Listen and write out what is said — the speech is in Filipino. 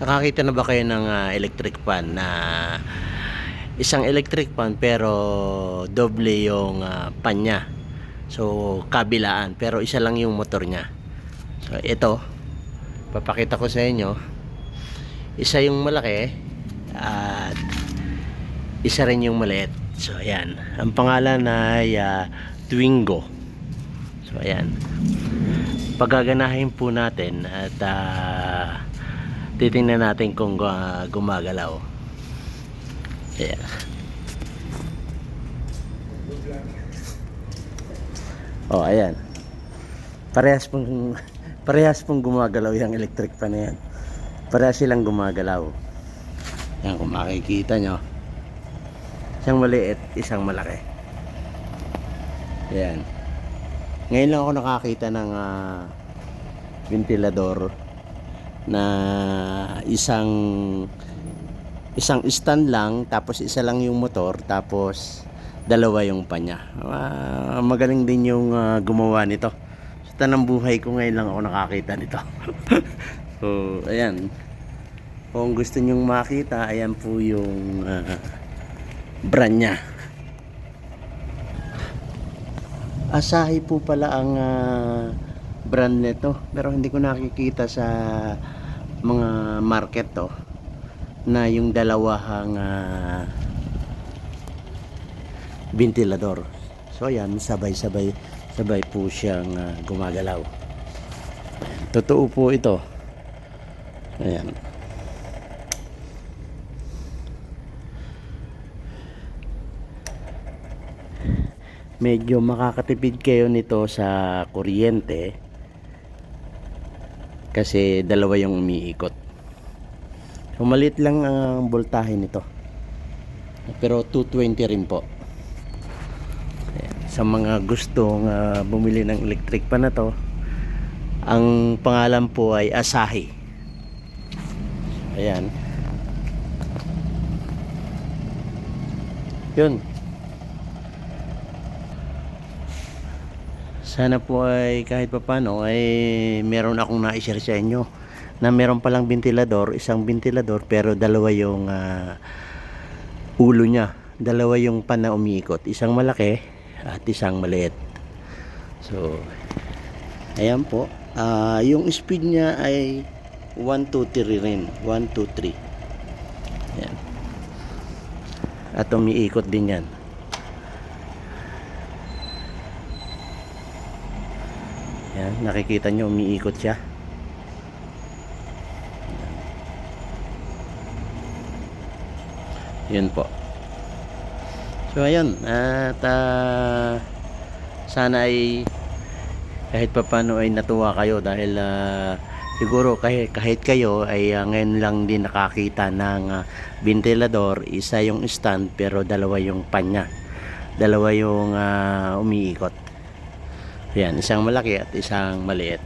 Nakakita na ba kayo ng ah, electric fan na isang electric fan pero doble yung ah, pan niya. So kabilaan pero isa lang yung motor niya. So ito papakita ko sa inyo. Isa yung malaki at isa rin yung maliit. So ayan. Ang pangalan ay ah, Twingo. So ayan. Pagaganahin po natin at ah, titingnan natin kung ah, gumagalaw. Ayan. Oh, ayan. Parehas pong parehas pong gumagalaw yung electric fan na yan. Parehas silang gumagalaw. Yan kung makikita nyo. Isang maliit, isang malaki. Ayan. Ngayon lang ako nakakita ng ah, ventilador na isang isang stand lang tapos isa lang yung motor tapos dalawa yung panya. Ah, magaling din yung ah, gumawa nito. Sa tanang buhay ko ngayon lang ako nakakita nito. so, ayan. Kung gusto nyong makita, ayan po yung ah, brand niya. Asahi po pala ang ah, brand nito pero hindi ko nakikita sa mga market to na yung dalawahang ah, ventilador. So ayan, sabay-sabay sabay po siyang ah, gumagalaw. Totoo po ito. Ayan. medyo makakatipid kayo nito sa kuryente kasi dalawa yung umiikot. So maliit lang ang voltahe nito. Pero 220 rin po. Sa mga gustong ah, bumili ng electric pa na to ang pangalan po ay Asahi. Ayan. Yun sana po ay kahit papano ay meron akong na-share sa inyo na meron palang ventilador, isang ventilador pero dalawa yung ah, ulo niya. Dalawa yung pan na umiikot. Isang malaki at isang maliit. So, ayan po. Ah, yung speed niya ay 1, 2, 3 rin. 1, 2, 3. Ayan. At umiikot din yan. Yan, nakikita nyo umiikot siya. Yun po. So ayun, at ah, sana ay kahit papano ay natuwa kayo dahil ah, siguro kahit, kahit kayo ay ah, ngayon lang din nakakita ng ah, ventilador, isa yung stand pero dalawa yung panya. Dalawa yung ah, umiikot. Yan, isang malaki at isang maliit.